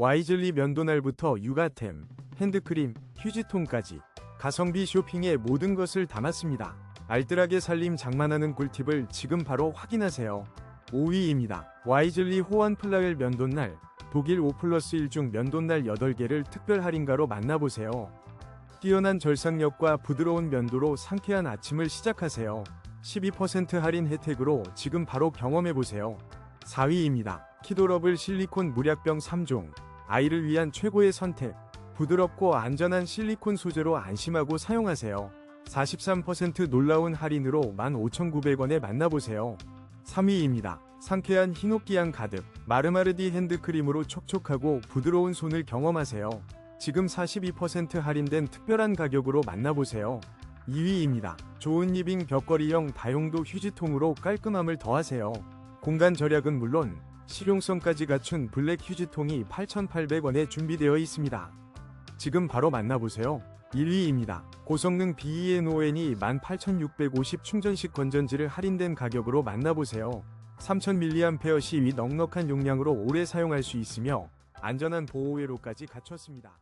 와이즐리 면도날부터 육아템, 핸드크림, 휴지통까지 가성비 쇼핑의 모든 것을 담았습니다. 알뜰하게 살림 장만하는 꿀팁을 지금 바로 확인하세요. 5위입니다. 와이즐리 호환 플라웰 면도날 독일 5 플러스 1 중 면도날 8개를 특별 할인가로 만나보세요. 뛰어난 절삭력과 부드러운 면도로 상쾌한 아침을 시작하세요. 12% 할인 혜택으로 지금 바로 경험해보세요. 4위입니다. 키도러블 실리콘 물약병 3종. 아이를 위한 최고의 선택. 부드럽고 안전한 실리콘 소재로 안심하고 사용하세요. 43% 놀라운 할인으로 15,900원에 만나보세요. 3위입니다. 상쾌한 히노키향 가득 마르마르디 핸드크림으로 촉촉하고 부드러운 손을 경험하세요. 지금 42% 할인된 특별한 가격으로 만나보세요. 2위입니다. 좋은 리빙 벽걸이형 다용도 휴지통으로 깔끔함을 더하세요. 공간 절약은 물론 실용성까지 갖춘 블랙 휴지통이 8,800원에 준비되어 있습니다. 지금 바로 만나보세요. 1위입니다. 고성능 BENON이 18,650 충전식 건전지를 할인된 가격으로 만나보세요. 3000mAh 시위 넉넉한 용량으로 오래 사용할 수 있으며 안전한 보호회로까지 갖췄습니다.